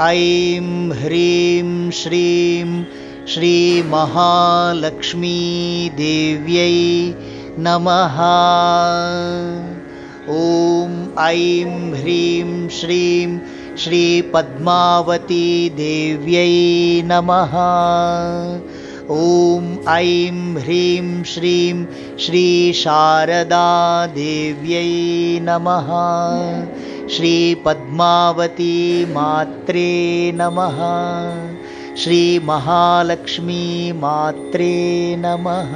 ऐं ह्रीं श्रीं श्रीमहालक्ष्मीदेव्यै नमः। ॐ ऐं ह्रीं श्रीं श्रीपद्मावतीदेव्यै नमः। ॐ ऐं ह्रीं श्रीं श्रीशारदादेव्यै नमः श्रीपद्मावती मात्रे नमः। श्रीमहालक्ष्मी मात्रे नमः।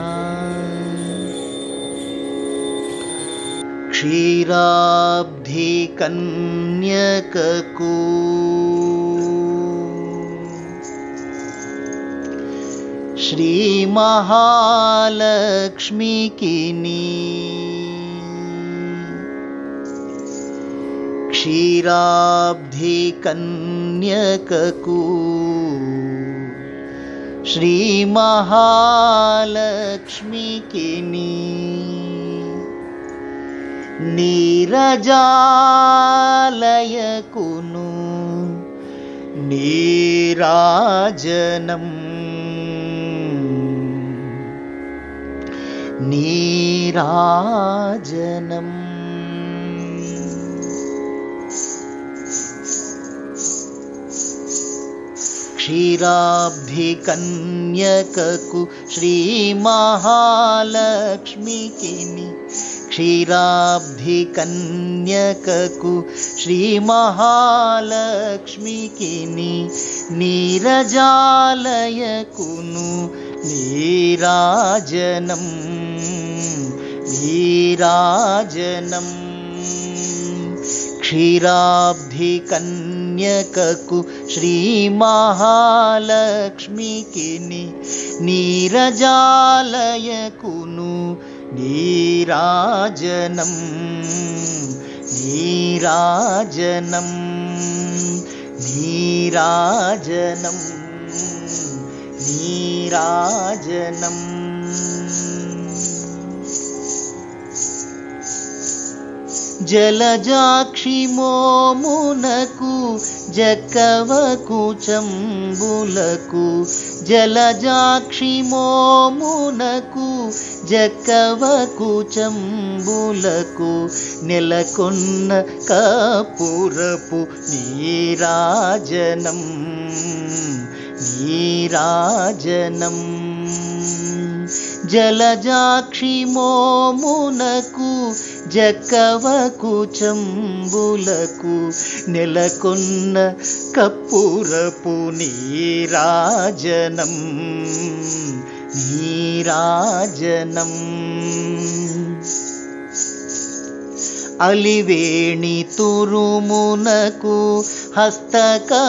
क्षीराब्धिकन्यककू। श्रीमहालक्ष्मीकिनी क्षीराब्धिकन्यककू। श्रीमहालक्ष्मीकिनी। नीरजालयकुनु। नीराजनम्। नीराजनम्। क्षीराब्धिकन्यककु श्रीमहालक्ष्मीकिनि। क्षीराब्धिकन्यककु श्रीमहालक्ष्मीकिनि। नीरजालयकुनु नीराजनम्। नीराजनम् क्षीराब्धिकन्यककु श्रीमहालक्ष्मीकिनि नीरजालयकुनु नीराजनम् नीराजनम् नीराजनम् नीराजनम् जलजाक्षि मोमुनकु जकवकूचं बुलकु जलजाक्षि मोमुनकु నెలకొన్న కపురపు నీరాజనం నీరాజనం नीराजनं नीराजनं जलजाक्षि జకవకు చంబులకు నెలకొన్న కప్పురపు నీరాజనం నీరాజనం అలివేణి తురుమునకు హస్తకమలంబులకు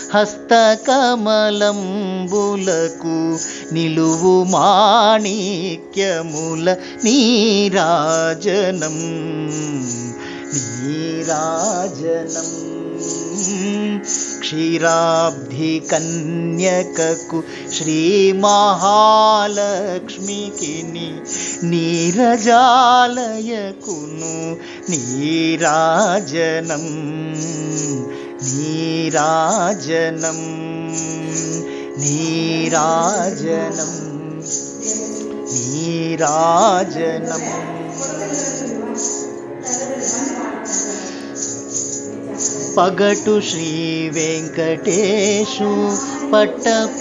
హస్తకమలంబులకు నిలువు మాణిక్యముల నీరాజనం నీరాజనం. క్షీరాబ్ధి కన్యకకు శ్రీ శ్రీమహాలక్ష్మికిని నీరజాలయకును నీరాజనం. నీరాజనం నీరాజనం నీరాజనం. పగటు శ్రీ వెంకటేశు పట్టపురాణియై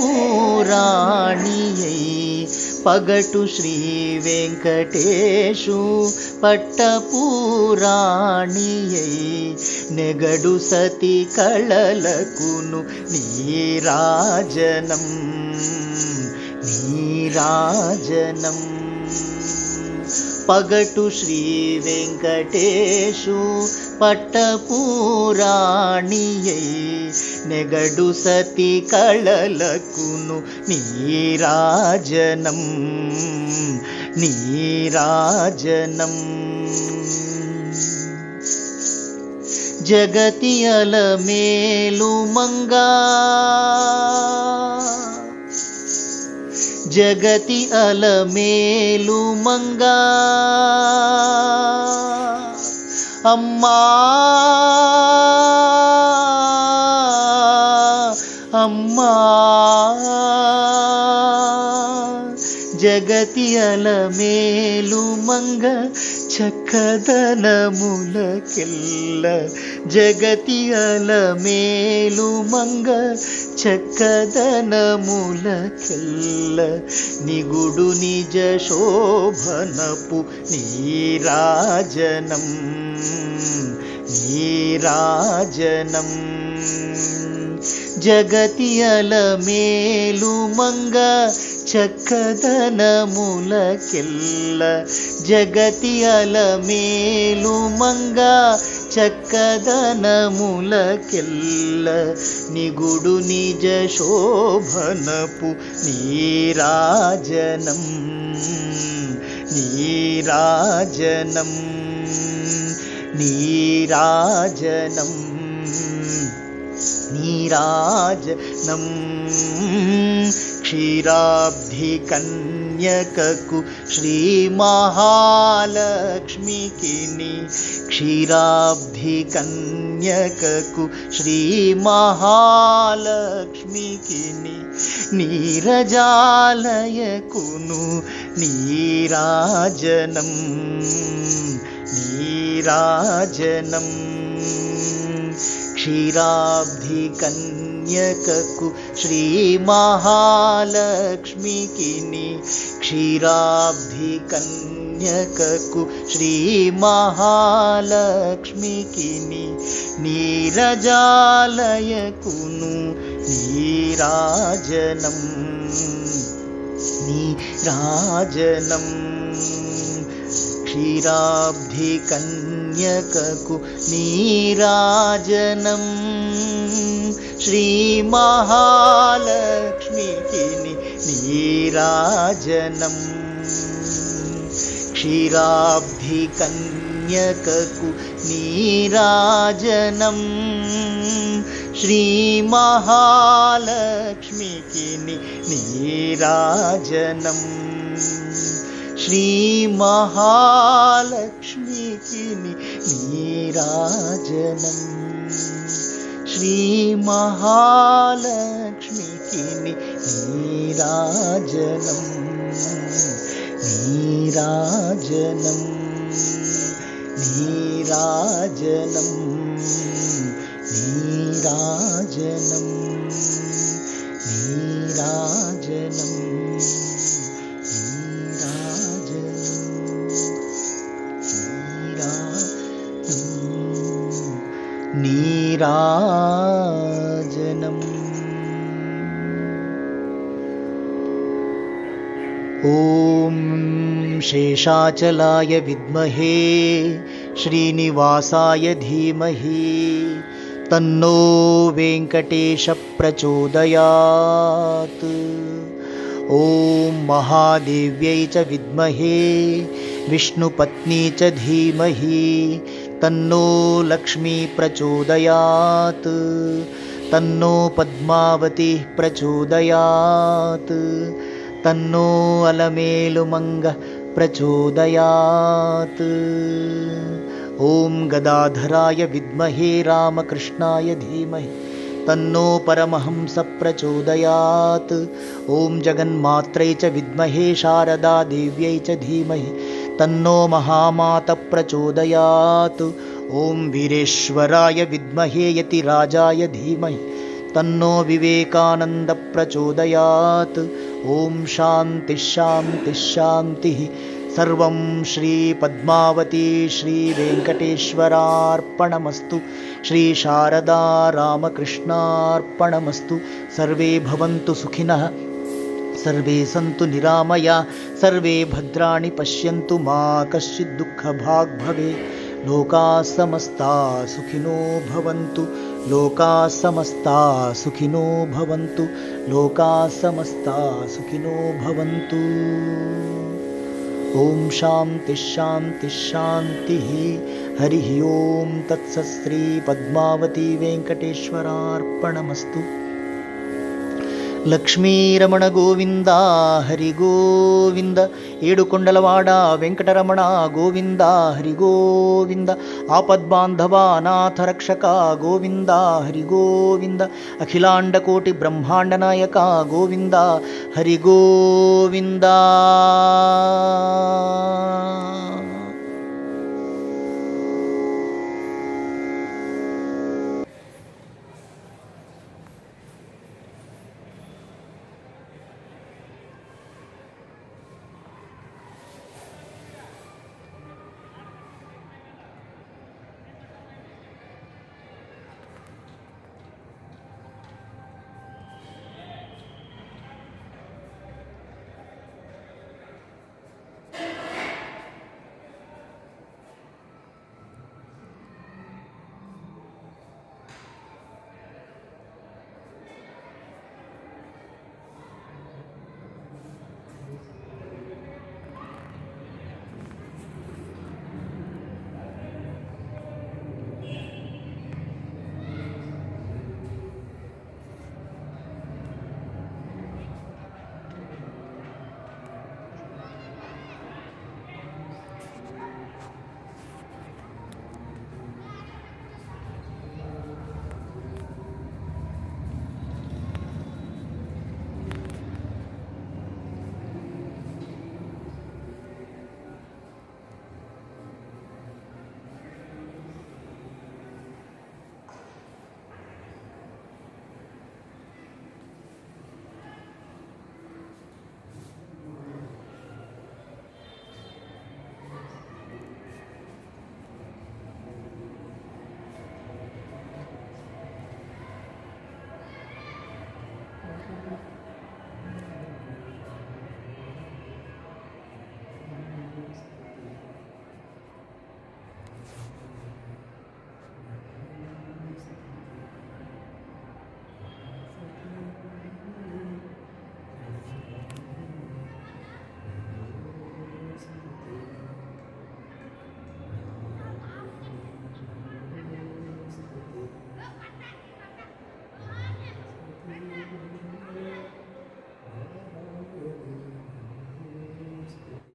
పగటు శ్రీ వెంకటేశు పట్టపురాణియై నెగడు సతి కళలకును నీరాజనం నీరాజనం పగటు శ్రీ వెంకటేశు పట్టపురాణియై నెగడు సతి కళలకును నీరాజనం నీరాజనం. జగతియల మేలు మంగా. జగతి అల మేలు మంగా. అమ్మా. అమ్మా. జగతియల మేలు మంగ చక్కదనములకెల్ల. జగతియల మేలు మంగ చక్కదనములకెల్ల. నిగుడు నిజ శోభనపు నీరాజనం నీరాజనం. జగతియల మేలు మంగ ಮಂಗ ಚಕ್ಕದನ ಮೂಲಕ್ಕೆಲ್ಲ ಜಗತಿಯಲ ಮೇಲು ಮಂಗ ಚಕ್ಕದನ ಮೂಲಕ್ಕೆಲ್ಲ ನಿಗುಡು ನಿಜ ಶೋಭನಪು ನೀರಾಜನಂ ನೀರಾಜನಂ ನೀರಾಜನಂ ನೀರಾಜನಂ क्षीराब्धिकन्यककु श्रीमहालक्ष्मिकिनि क्षीराब्धिकन्यककु श्रीमहालक्ष्मिकिनि नीरजालय कुनु नीराजनम् नीराजनम् क्षीराब्धिकन् क्षीराब्धिकन्यककु श्रीमहालक्ष्मीकिनि क्षीराब्धिकन्यककु श्रीमहालक्ष्मीकिनि नीरजालयकुनु नीराजनम् नीराजनम् क्षीराब्धिकन्यककु नीराजनं श्रीमहालक्ष्मीकिनि नीराजनम्। क्षीराब्धिकन्यककु नीराजनं श्रीमहालक्ष्मीकिनि नीराजनम्। श्रीमहालक्ष्मीकिनि नीराजनम् श्रीमहालक्ष्मीकिनि नीराजनम् नीराजनम् नीराजनम्। नीराजनम् नीराजनम्। ॐ शेषाचलाय विद्महे श्रीनिवासाय धीमहि। तन्नो वेङ्कटेशप्रचोदयात्। ॐ महादेव्यै च विद्महे विष्णुपत्नी च धीमहि तन्नो लक्ष्मी प्रचोदयात्। तन्नो पद्मावतिः प्रचोदयात्। तन्नो अलमेलुमङ्गः प्रचोदयात्। ॐ गदाधराय विद्महे रामकृष्णाय धीमहि। तन्नो परमहंसप्रचोदयात् ॐ जगन्मात्रै च विद्महे शारदादेव्यै च धीमहि तन्नो महामातप्रचोदयात्। ॐ वीरेश्वराय विद्महे यतिराजाय धीमहि। तन्नो विवेकानन्दप्रचोदयात्। ॐ शान्तिः सर्वं श्रीपद्मावती श्रीवेङ्कटेश्वरार्पणमस्तु। श्रीशारदा रामकृष्णार्पणमस्तु। सर्वे भवन्तु सुखिनः सर्वे सन्तु निरामया सर्वे भद्राणि पश्यन्तु मा कश्चित् दुःखभाग् भवे लोकाः समस्ता सुखिनो भवन्तु लोकाः समस्ता सुखिनो भवन्तु लोकाः समस्ता सुखिनो भवन्तु। ॐ शान्तिश्शान्तिश्शान्तिः हरिः ॐ तत्सत् पद्मावती वेङ्कटेश्वरार्पणमस्तु లక్ష్మీరమణ గోవింద హరి గోవింద. ఏడుకొండలవాడ వెంకటరమణ గోవింద హరి గోవింద. ఆపద్బాంధవ నాథ రక్షక గోవింద హరి గోవింద. అఖిలాండకోటి బ్రహ్మాండ నాయక గోవింద హరి గోవింద.